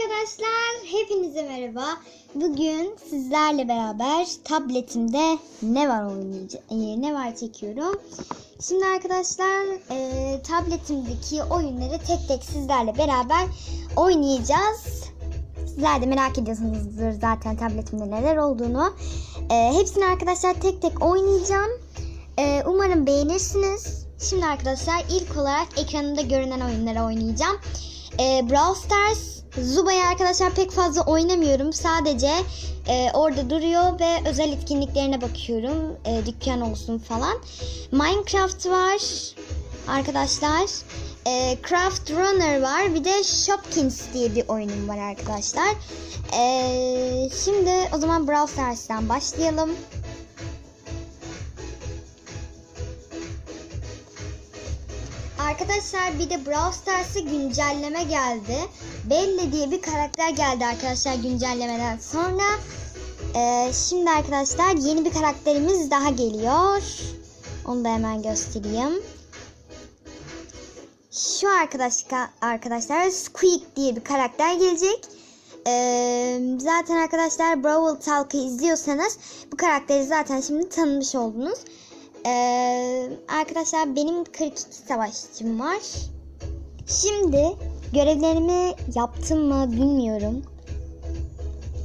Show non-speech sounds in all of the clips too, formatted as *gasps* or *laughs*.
Arkadaşlar hepinize merhaba. Bugün sizlerle beraber tabletimde ne var oynayacağım, ne var çekiyorum. Şimdi arkadaşlar e, tabletimdeki oyunları tek tek sizlerle beraber oynayacağız. Sizler de merak ediyorsunuzdur zaten tabletimde neler olduğunu. E, hepsini arkadaşlar tek tek oynayacağım. E, umarım beğenirsiniz. Şimdi arkadaşlar ilk olarak ekranımda görünen oyunları oynayacağım. E, Brawl Stars Zuba'yı arkadaşlar pek fazla oynamıyorum. Sadece e, orada duruyor ve özel etkinliklerine bakıyorum. E, dükkan olsun falan. Minecraft var arkadaşlar. E, Craft Runner var. Bir de Shopkins diye bir oyunum var arkadaşlar. E, şimdi o zaman Brawl Stars'tan başlayalım. Arkadaşlar bir de Brawl Stars'a güncelleme geldi. Belle diye bir karakter geldi arkadaşlar güncellemeden sonra. Ee, şimdi arkadaşlar yeni bir karakterimiz daha geliyor. Onu da hemen göstereyim. Şu arkadaş, arkadaşlar Squeak diye bir karakter gelecek. Ee, zaten arkadaşlar Brawl Talk'ı izliyorsanız bu karakteri zaten şimdi tanımış oldunuz. Ee, arkadaşlar benim 42 savaşçım var. Şimdi görevlerimi yaptım mı bilmiyorum.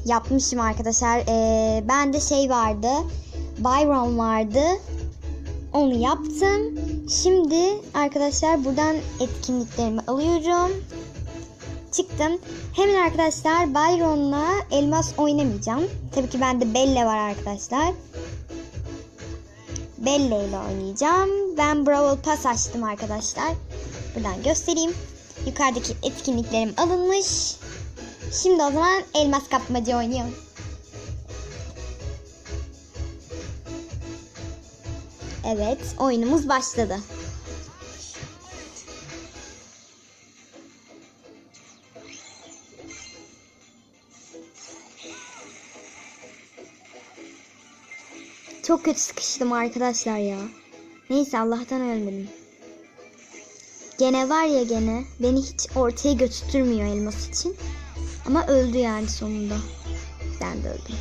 Yapmışım arkadaşlar. Ee, bende şey vardı. Byron vardı. Onu yaptım. Şimdi arkadaşlar buradan etkinliklerimi alıyorum. Çıktım. Hemen arkadaşlar Byron'la elmas oynamayacağım. Tabii ki bende Belle var arkadaşlar. Belle ile oynayacağım. Ben Brawl Pass açtım arkadaşlar. Buradan göstereyim. Yukarıdaki etkinliklerim alınmış. Şimdi o zaman elmas kapmaca oynuyorum. Evet, oyunumuz başladı. Çok kötü sıkıştım arkadaşlar ya. Neyse Allah'tan ölmedim. Gene var ya gene beni hiç ortaya götürtmüyor elmas için. Ama öldü yani sonunda. Ben de öldüm.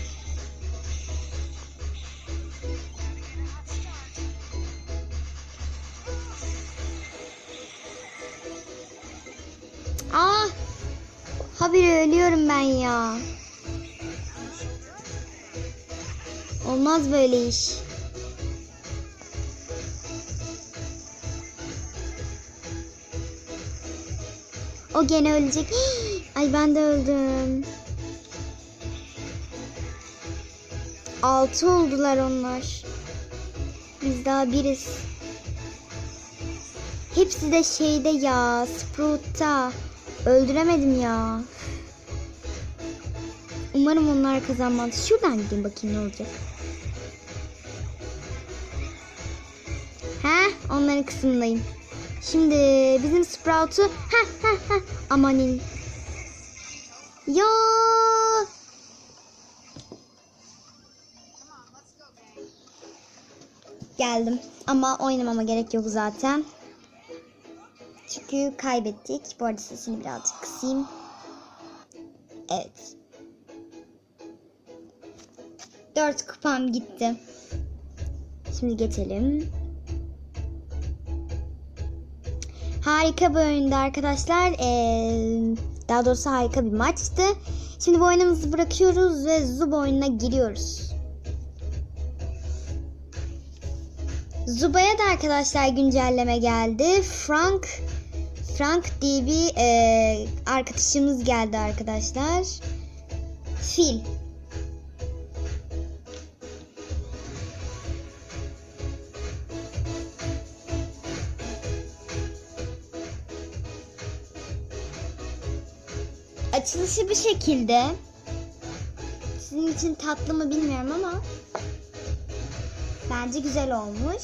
Aa! Habire ölüyorum ben ya. Olmaz böyle iş. O gene ölecek. *gasps* Ay ben de öldüm. Altı oldular onlar. Biz daha biriz. Hepsi de şeyde ya. Sprout'ta. Öldüremedim ya. Umarım onlar kazanmaz. Şuradan gideyim bakayım ne olacak. Onların kısmındayım. Şimdi bizim Sprout'u ha ha ha amanin. Ya. Geldim ama oynamama gerek yok zaten. Çünkü kaybettik. Bu arada sesini birazcık kısayım. Evet. 4 kupam gitti. Şimdi geçelim. Harika bir oyundu arkadaşlar. Ee, daha doğrusu harika bir maçtı. Şimdi bu oyunumuzu bırakıyoruz ve Zub oyununa giriyoruz. Zuba'ya da arkadaşlar güncelleme geldi. Frank Frank diye bir e, arkadaşımız geldi arkadaşlar. Fil. Açılışı bu şekilde. Sizin için tatlı mı bilmiyorum ama bence güzel olmuş.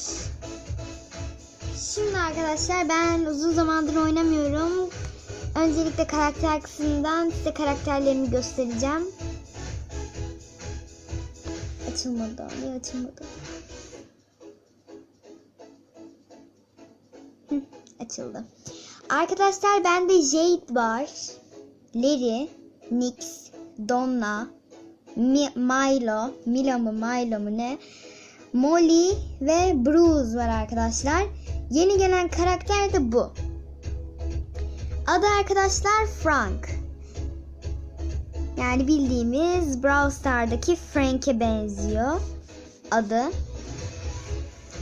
Şimdi arkadaşlar ben uzun zamandır oynamıyorum. Öncelikle karakter kısmından size karakterlerimi göstereceğim. Açılmadı. Niye açılmadı? Açıldı. Arkadaşlar bende Jade var. Larry, Nix, Donna, Mi- Milo, Milo mu Milo mu ne? Molly ve Bruce var arkadaşlar. Yeni gelen karakter de bu. Adı arkadaşlar Frank. Yani bildiğimiz Brawl Stars'daki Frank'e benziyor adı.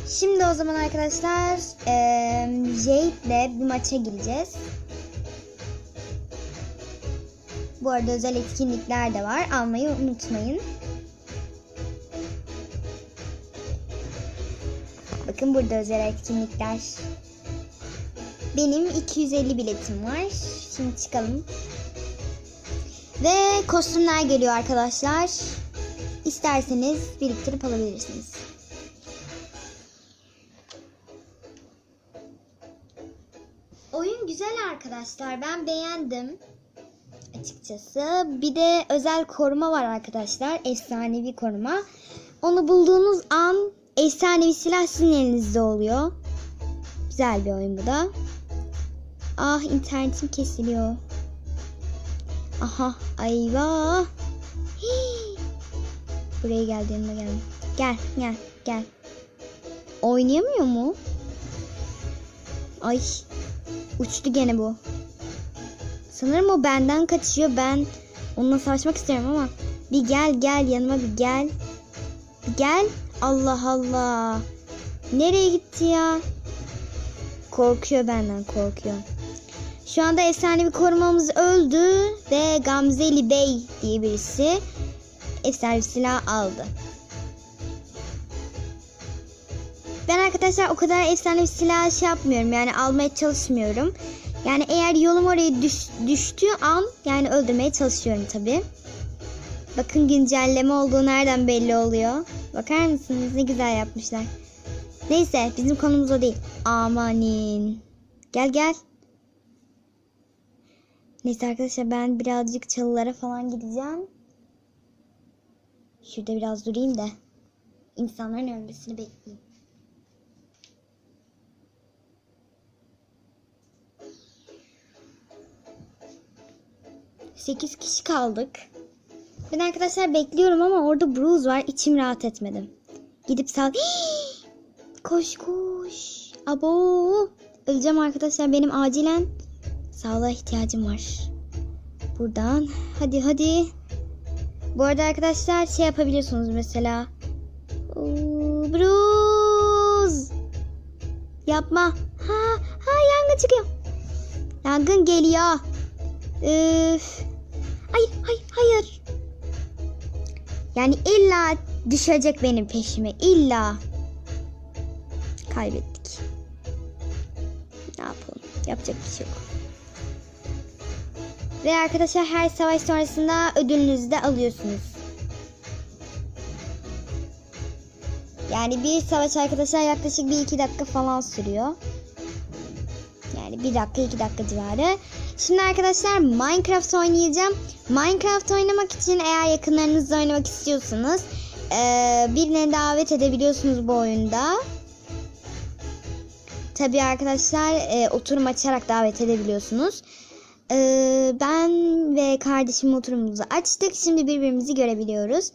Şimdi o zaman arkadaşlar eee Jade'le bir maça gireceğiz. Bu arada özel etkinlikler de var. Almayı unutmayın. Bakın burada özel etkinlikler. Benim 250 biletim var. Şimdi çıkalım. Ve kostümler geliyor arkadaşlar. İsterseniz biriktirip alabilirsiniz. Oyun güzel arkadaşlar. Ben beğendim. Açıkçası. Bir de özel koruma var arkadaşlar. Efsanevi koruma. Onu bulduğunuz an efsanevi silah sizin elinizde oluyor. Güzel bir oyun bu da. Ah internetim kesiliyor. Aha ayvah. Hii. *gasps* Buraya geldi yanıma geldi. Gel gel gel. Oynayamıyor mu? Ay uçtu gene bu. Sanırım o benden kaçıyor. Ben onunla savaşmak istiyorum ama bir gel gel yanıma bir gel. Bir gel. Allah Allah. Nereye gitti ya? Korkuyor benden korkuyor. Şu anda efsanevi korumamız öldü ve Gamzeli Bey diye birisi efsanevi silah aldı. Ben arkadaşlar o kadar efsanevi silah şey yapmıyorum yani almaya çalışmıyorum. Yani eğer yolum oraya düş, düştüğü an yani öldürmeye çalışıyorum tabi. Bakın güncelleme olduğu nereden belli oluyor. Bakar mısınız ne güzel yapmışlar. Neyse bizim konumuz o değil. Amanin. Gel gel. Neyse arkadaşlar ben birazcık çalılara falan gideceğim. Şurada biraz durayım da insanların ölmesini bekleyeyim. Sekiz kişi kaldık. Ben arkadaşlar bekliyorum ama orada Bruce var. İçim rahat etmedim. Gidip sal... *gasps* koş koş. Abo. Öleceğim arkadaşlar. Benim acilen sağlığa ihtiyacım var. Buradan. Hadi hadi. Bu arada arkadaşlar şey yapabiliyorsunuz mesela. Oo, Bruce. Yapma. Ha, ha yangın çıkıyor. Yangın geliyor. Üf. Hayır, hayır, hayır. Yani illa düşecek benim peşime. İlla. Kaybettik. Ne yapalım? Yapacak bir şey yok. Ve arkadaşlar her savaş sonrasında ödülünüzü de alıyorsunuz. Yani bir savaş arkadaşlar yaklaşık bir iki dakika falan sürüyor. Yani bir dakika iki dakika civarı. Şimdi arkadaşlar Minecraft oynayacağım. Minecraft oynamak için eğer yakınlarınızla oynamak istiyorsanız eee birine davet edebiliyorsunuz bu oyunda. Tabii arkadaşlar eee, oturum açarak davet edebiliyorsunuz. Eee, ben ve kardeşim oturumumuzu açtık. Şimdi birbirimizi görebiliyoruz.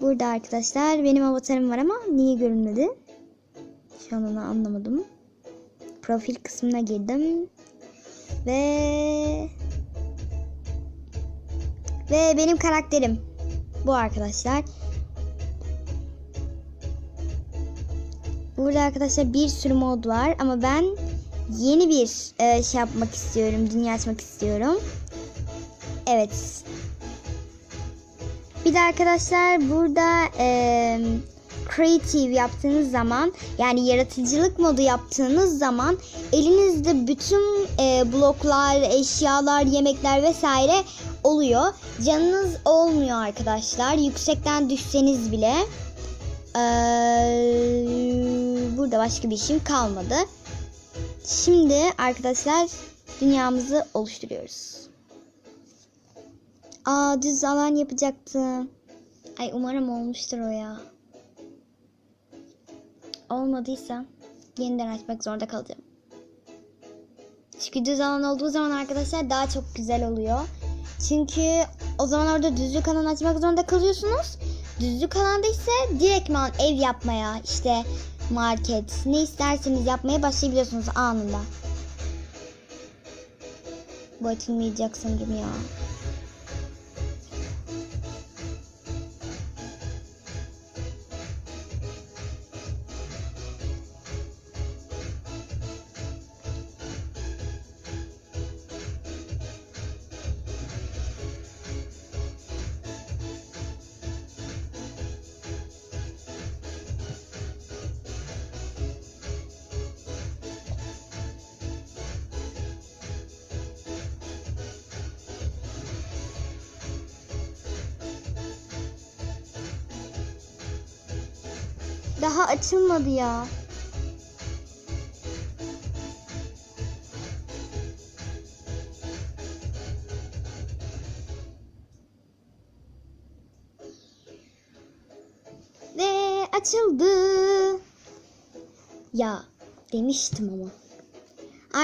Burada arkadaşlar benim avatarım var ama niye görünmedi? Şu an onu anlamadım. Profil kısmına girdim. Ve ve benim karakterim bu arkadaşlar. Burada arkadaşlar bir sürü mod var ama ben yeni bir e, şey yapmak istiyorum. Dünya açmak istiyorum. Evet. Bir de arkadaşlar burada e, creative yaptığınız zaman yani yaratıcılık modu yaptığınız zaman elinizde bütün e, bloklar, eşyalar, yemekler vesaire oluyor. Canınız olmuyor arkadaşlar. Yüksekten düşseniz bile. Ee, burada başka bir işim kalmadı. Şimdi arkadaşlar dünyamızı oluşturuyoruz. Aa düz alan yapacaktım. Ay umarım olmuştur o ya. Olmadıysa yeniden açmak zorunda kalacağım. Çünkü düz alan olduğu zaman arkadaşlar daha çok güzel oluyor. Çünkü o zaman orada düzlük alan açmak zorunda kalıyorsunuz. Düzlük alanda ise direktman ev yapmaya işte market ne isterseniz yapmaya başlayabiliyorsunuz anında. Bu açılmayacak sanırım ya. Daha açılmadı ya. Ve açıldı. Ya demiştim ama.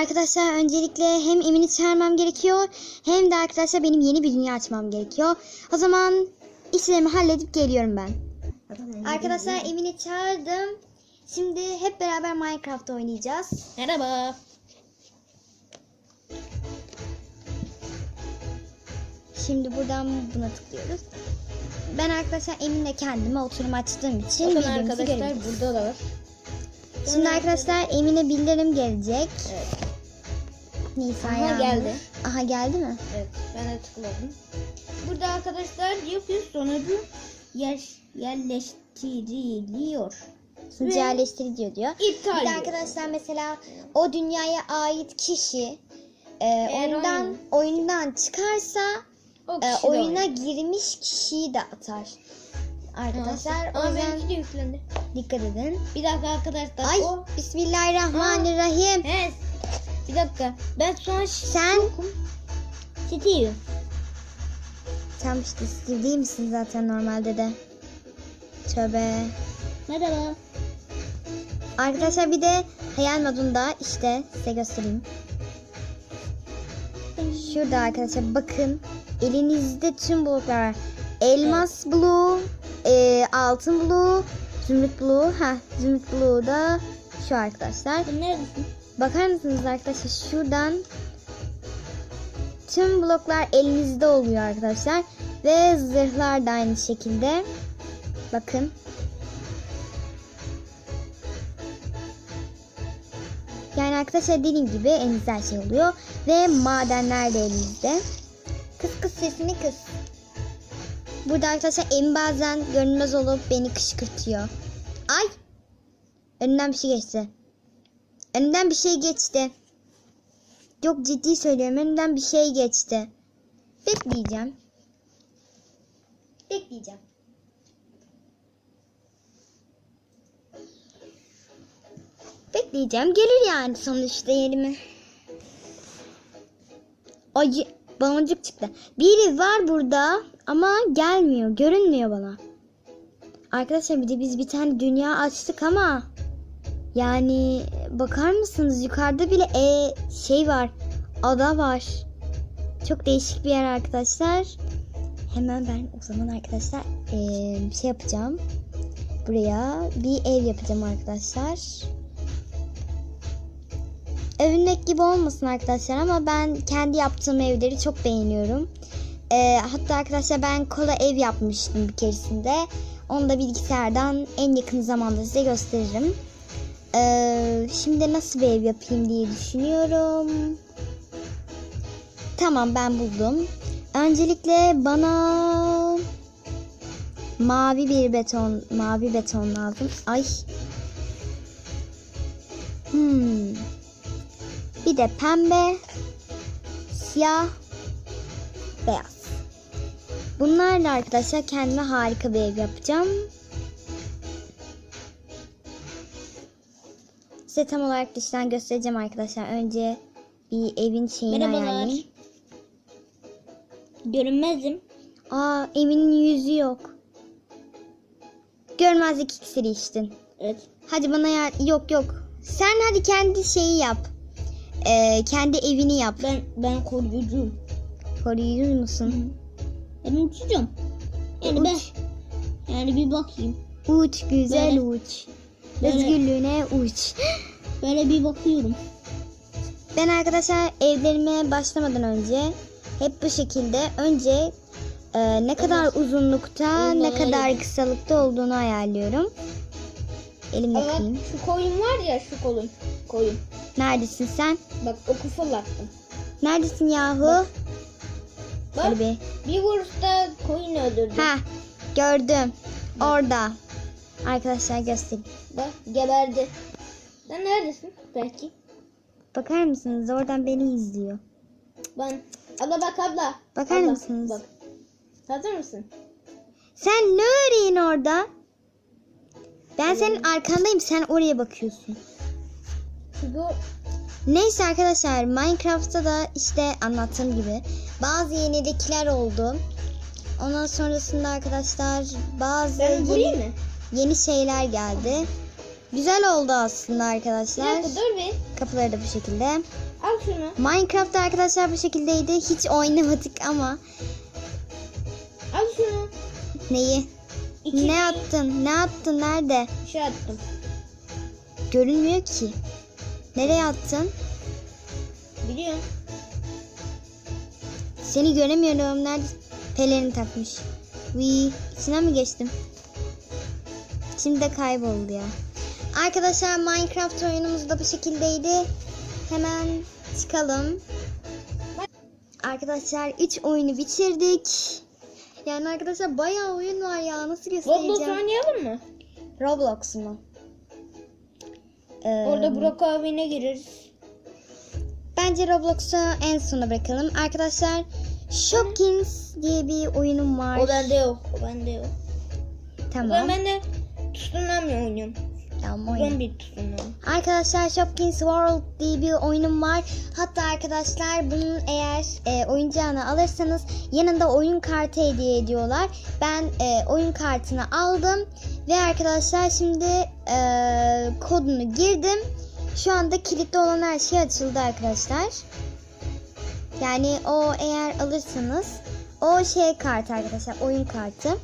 Arkadaşlar öncelikle hem Emin'i çağırmam gerekiyor hem de arkadaşlar benim yeni bir dünya açmam gerekiyor. O zaman işlerimi halledip geliyorum ben. Arkadaşlar Emin'i çağırdım. Şimdi hep beraber Minecraft oynayacağız. Merhaba. Şimdi buradan buna tıklıyoruz. Ben arkadaşlar Emin'le kendime oturum açtığım için Bakın arkadaşlar görebiliriz. burada da var. Şimdi arkadaşlar Emin'e bildirim gelecek. Evet. Nisa Aha, geldi. Aha geldi mi? Evet. Ben de tıkladım. Burada arkadaşlar diyor ki sonucu yer, yerleştiriliyor. Ve Yerleştirici diyor. İptal Bir de arkadaşlar mesela o dünyaya ait kişi e, Eğer oyundan oyun- oyundan çıkarsa O e, kişi de oyuna oynuyor. girmiş kişiyi de atar. Arkadaşlar o Ama yüzden benimki de yüklendi. dikkat edin. Bir dakika arkadaşlar. Ay O... Bismillahirrahmanirrahim. Evet. Bir dakika. Ben şu an Sen Steve. sen işte Steve değil misin zaten normalde de? Tövbe. Merhaba. Arkadaşlar bir de hayal modunda işte size göstereyim. Şurada arkadaşlar bakın elinizde tüm bloklar var. Elmas bloğu, e, altın bloğu, zümrüt bloğu. Ha, zümrüt bloğu da şu arkadaşlar. Neredesin? Bakar mısınız arkadaşlar şuradan tüm bloklar elinizde oluyor arkadaşlar. Ve zırhlar da aynı şekilde. Bakın. Yani arkadaşlar dediğim gibi elinizde her şey oluyor. Ve madenler de elinizde. Kız kız sesini kız. Burada arkadaşlar em bazen görünmez olup beni kışkırtıyor. Ay! Önünden bir şey geçti. Önümden bir şey geçti. Yok ciddi söylüyorum önümden bir şey geçti. Bekleyeceğim. Bekleyeceğim. Bekleyeceğim. Gelir yani sonuçta yerime. Ay baloncuk çıktı. Biri var burada ama gelmiyor. Görünmüyor bana. Arkadaşlar bir de biz bir tane dünya açtık ama yani bakar mısınız yukarıda bile e şey var. Ada var. Çok değişik bir yer arkadaşlar. Hemen ben o zaman arkadaşlar e, şey yapacağım. Buraya bir ev yapacağım arkadaşlar. Övünmek gibi olmasın arkadaşlar ama ben kendi yaptığım evleri çok beğeniyorum. E, hatta arkadaşlar ben kola ev yapmıştım bir keresinde. Onu da bilgisayardan en yakın zamanda size gösteririm. Ee, şimdi nasıl bir ev yapayım diye düşünüyorum. Tamam ben buldum. Öncelikle bana mavi bir beton, mavi beton lazım. Ay. Hmm. Bir de pembe, siyah, beyaz. Bunlarla arkadaşlar kendime harika bir ev yapacağım. Size tam olarak dıştan göstereceğim arkadaşlar. Önce bir evin şeyini Merhabalar. ayarlayayım. Görünmezdim. Aa Emin'in yüzü yok. Görmezlik iksiri içtin. Evet. Hadi bana yar yok yok. Sen hadi kendi şeyi yap. Ee, kendi evini yap. Ben ben koruyucuyum. Koruyor musun? Ben uçacağım. Yani ben. Uç. Yani bir bakayım. Uç güzel Böyle- uç. böyle- Özgürlüğüne uç. *gasps* Böyle bir bakıyorum. Ben arkadaşlar evlerime başlamadan önce hep bu şekilde önce e, ne kadar uzunlukta ne Onları- kadar kısalıkta olduğunu ayarlıyorum. Elimle Ama kıyayım. şu koyun var ya şu koyun. Koyun. Neredesin sen? Bak oku fırlattım. Neredesin yahu? Bak Hadi bir. bir vuruşta koyun öldürdüm. Ha gördüm. Orada. Arkadaşlar göstereyim. Bak geberdi. Sen neredesin? Belki. Bakar mısınız? Oradan beni izliyor. Ben. Abla bak abla. Bakar Abla, mısınız? Bak. Hazır mısın? Sen ne arayın orada? Ben senin arkandayım. Sen oraya bakıyorsun. Çünkü Neyse arkadaşlar Minecraft'ta da işte anlattığım gibi bazı yenilikler oldu. Ondan sonrasında arkadaşlar bazı yeni, mı? yeni şeyler geldi. Güzel oldu aslında Bir arkadaşlar. dakika dur bir. Kapıları da bu şekilde. Al şunu. Minecraft'ta arkadaşlar bu şekildeydi. Hiç oynamadık ama Al şunu. neyi? İki Ne attın? Ne attın? Nerede? Bir şey attım. Görünmüyor ki. Nereye attın? Biliyorum. Seni göremiyorum. Nerede? Pelerini takmış. Vii. içine mi geçtim? Şimdi de kayboldu ya. Arkadaşlar Minecraft oyunumuz da bu şekildeydi. Hemen çıkalım. Arkadaşlar 3 oyunu bitirdik. Yani arkadaşlar bayağı oyun var ya. Nasıl Roblox göstereceğim? oynayalım mı? Roblox mu? Ee, Orada Burak abine gireriz. Bence Roblox'u en sona bırakalım. Arkadaşlar Shopkins diye bir oyunum var. O bende yok. O bende yok. Tamam. Ben, ben de tsunami oynuyorum. Tamam Ben oyun. bir tsunami. Arkadaşlar Shopkins World diye bir oyunum var. Hatta arkadaşlar bunun eğer e, oyuncağını alırsanız yanında oyun kartı hediye ediyorlar. Ben e, oyun kartını aldım ve arkadaşlar şimdi e, kodunu girdim. Şu anda kilitli olan her şey açıldı arkadaşlar. Yani o eğer alırsanız o şey kartı arkadaşlar oyun kartı.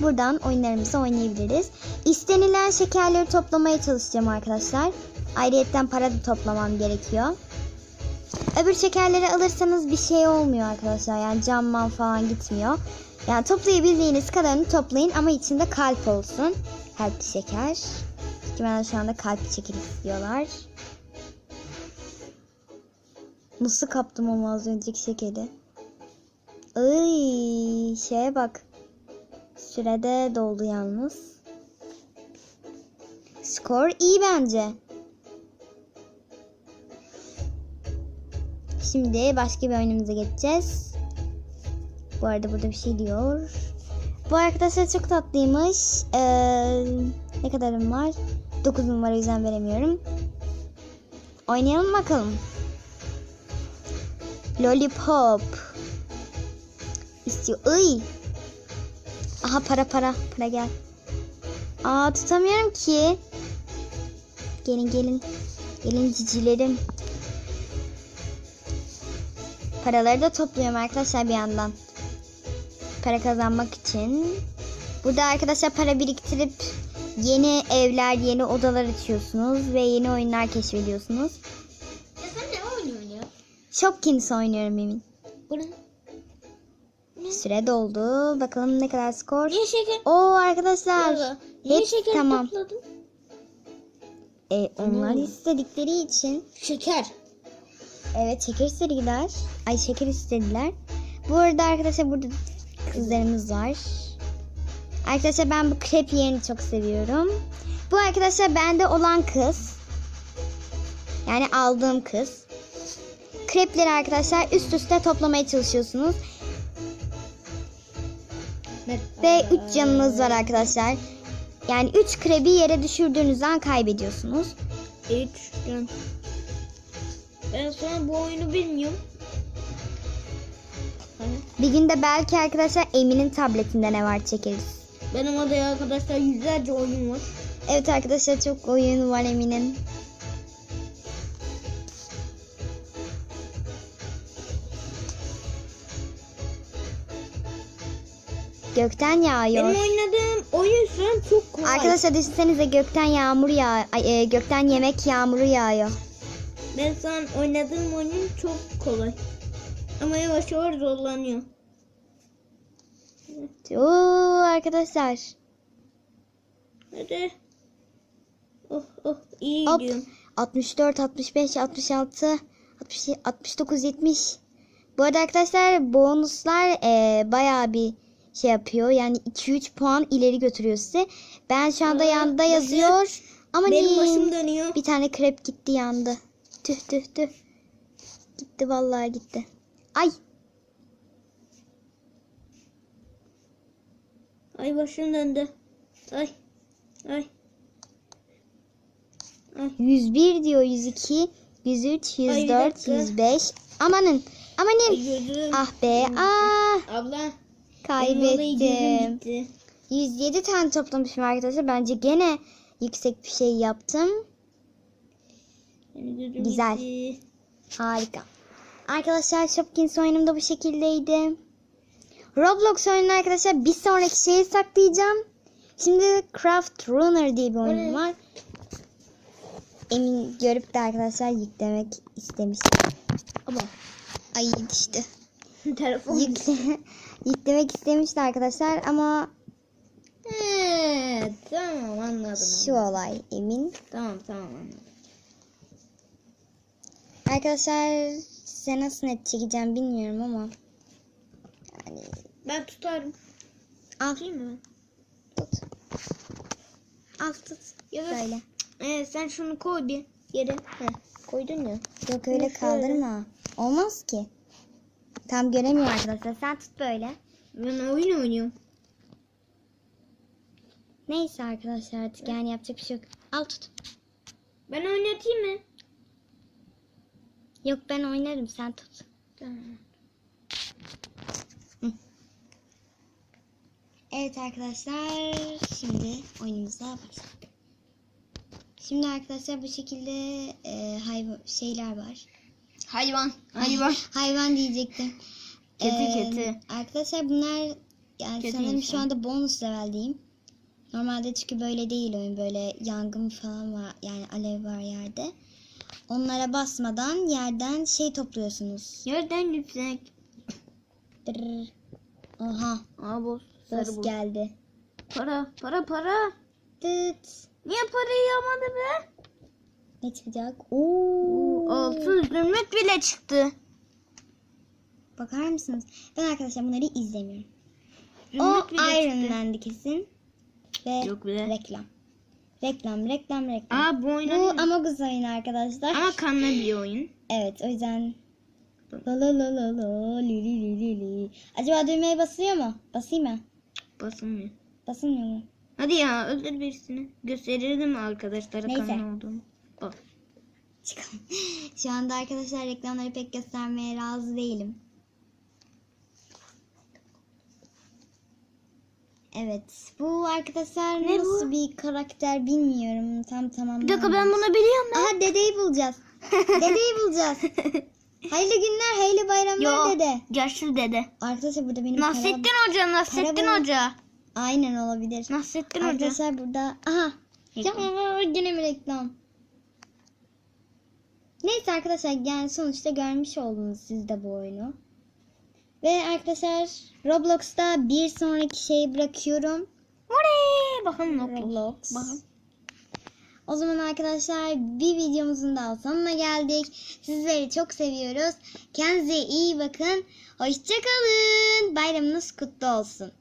Buradan oyunlarımızı oynayabiliriz. İstenilen şekerleri toplamaya çalışacağım arkadaşlar. Ayrıyetten para da toplamam gerekiyor. Öbür şekerleri alırsanız bir şey olmuyor arkadaşlar. Yani camman falan gitmiyor. Yani toplayabildiğiniz kadarını toplayın ama içinde kalp olsun. Kalpli şeker. Çünkü bana şu anda kalpli şeker istiyorlar. Nasıl kaptım ama az önceki şekeri? Ay şeye bak. Sürede doldu yalnız. Skor iyi bence. Şimdi başka bir oyunumuza geçeceğiz. Bu arada burada bir şey diyor. Bu arkadaşlar çok tatlıymış. Ee, ne kadarım var? 9 numara o yüzden veremiyorum. Oynayalım bakalım. Lollipop. İstiyor. Iy. Aha para para. Para gel. Aa tutamıyorum ki. Gelin gelin. Gelin cicilerim. Paraları da topluyorum arkadaşlar bir yandan. Para kazanmak için. Burada arkadaşlar para biriktirip yeni evler, yeni odalar açıyorsunuz ve yeni oyunlar keşfediyorsunuz. Ya sen ne oynuyorsun ya? Shopkins oynuyorum Emin. Bu ne? Süre doldu. Bakalım ne kadar skor. Niye şeker? Oo arkadaşlar. Yara, Niye Hepsi şeker tamam. topladın? E, onlar Hmm. istedikleri için. Şeker. Evet şeker istediler. Ay şeker istediler. Bu arada arkadaşlar burada kızlarımız var. Arkadaşlar ben bu krep yerini çok seviyorum. Bu arkadaşlar bende olan kız. Yani aldığım kız. Krepleri arkadaşlar üst üste toplamaya çalışıyorsunuz. Ve 3 canınız var arkadaşlar. Yani 3 krebi yere düşürdüğünüz an kaybediyorsunuz. Üç can. Ben sana bu oyunu bilmiyorum. Hı hı. Bir günde belki arkadaşlar Emin'in tabletinde ne var çekeriz. Benim odaya arkadaşlar yüzlerce oyun var. Evet arkadaşlar çok oyun var Emin'in. Gökten yağıyor. Benim oynadığım oyun şu an çok kolay. Arkadaşlar düşünsenize gökten yağmur yağ, e, gökten yemek yağmuru yağıyor. Ben şu an oynadığım oyun çok kolay. Ama yavaş yavaş zorlanıyor. Oo arkadaşlar. Hadi. Oh oh iyi Hop. gidiyorum. 64, 65, 66, 60, 69, 70. Bu arada arkadaşlar bonuslar e, bayağı bir şey yapıyor. Yani 2-3 puan ileri götürüyor sizi. Ben şu anda Aa, yanda başım- yazıyor. Ama Benim niye? başım dönüyor. Bir tane krep gitti yandı. Tüh tüh tüh. Gitti vallahi gitti. Ay Ay başım döndü. Ay. Ay. Ay. 101 diyor 102, 103, Ay, bir 104, dakika. 105. Amanın. Amanın. Ay. Ah be. Ah. Abla. Kaybettim. gitti. 107 tane toplamışım arkadaşlar. Bence gene yüksek bir şey yaptım. Güzel. Harika. Arkadaşlar Shopkins oyunum da bu şekildeydi. Roblox oyununu arkadaşlar bir sonraki şeye saklayacağım. Şimdi Craft Runner diye bir oyun ne? var. Emin görüp de arkadaşlar yüklemek istemiş. Ama ay düştü. *laughs* Telefon. Yükle, *laughs* yüklemek istemişti arkadaşlar ama He, tamam anladım. şu olay Emin. Tamam tamam anladım. Arkadaşlar size nasıl net çekeceğim bilmiyorum ama yani Ben tutarım. al Tutayım mı? tut. Al tut. Ya da Böyle. Ee, sen şunu koy bir yere. Heh, koydun ya. Yok öyle şöyle. kaldırma. Olmaz ki. Tam göremiyor arkadaşlar. Sen tut böyle. Ben oyun oynuyorum. Neyse arkadaşlar artık yani yapacak bir şey yok. Al tut. Ben oynatayım mı? Yok ben oynarım sen tut. Tamam. Evet arkadaşlar şimdi oyunumuza başladık. Şimdi arkadaşlar bu şekilde e, hayvan şeyler var. Hayvan. Hayvan. Hayvan diyecektim. Kedi, Ee, kedi. Arkadaşlar bunlar yani Kedi sanırım şu insan. anda bonus leveldeyim. Normalde çünkü böyle değil oyun böyle yangın falan var yani alev var yerde. Onlara basmadan yerden şey topluyorsunuz. Yerden yüksek. Dırr. Oha Aa boss Sarı boz. geldi. Para para para. Tıt. Niye parayı yamadı be? Ne çıkacak? Oo. Altın zümrüt bile çıktı. Bakar mısınız? Ben arkadaşlar bunları izlemiyorum. O Zümrüt bile Iron. Man'di kesin. Ve Yok be. reklam. Reklam, reklam, reklam. Aa bu Bu oynanıyor. Among Us oyunu arkadaşlar. Ama kanlı bir oyun. Evet o yüzden la la la la la li li li li li. Acaba düğmeye basılıyor mu? Basayım mı? Basılmıyor. Basılmıyor mu? Hadi ya öldür birisini. Gösterirdim arkadaşlara Neyse. kanlı olduğumu. Bak. Çıkalım. *laughs* Şu anda arkadaşlar reklamları pek göstermeye razı değilim. Evet. Bu arkadaşlar Ne bu? nasıl bir karakter bilmiyorum. Tam tamam. Bir dakika ben bunu biliyorum ben. Aha dedeyi bulacağız. *laughs* dedeyi bulacağız. Hayırlı günler, hayırlı bayramlar Yo, dede. Yaşlı dede. Arkadaşlar burada benim Nasrettin para- Hoca, Nasrettin para- Hoca. Aynen olabilir. Nasrettin Hoca. Arkadaşlar burada aha ya yine mi reklam? Neyse arkadaşlar yani sonuçta görmüş oldunuz siz de bu oyunu. Ve arkadaşlar Roblox'ta bir sonraki şeyi bırakıyorum. Oley! Bakalım Roblox. Bakalım. O zaman arkadaşlar bir videomuzun daha sonuna geldik. Sizleri çok seviyoruz. Kendinize iyi bakın. Hoşçakalın. Bayramınız kutlu olsun.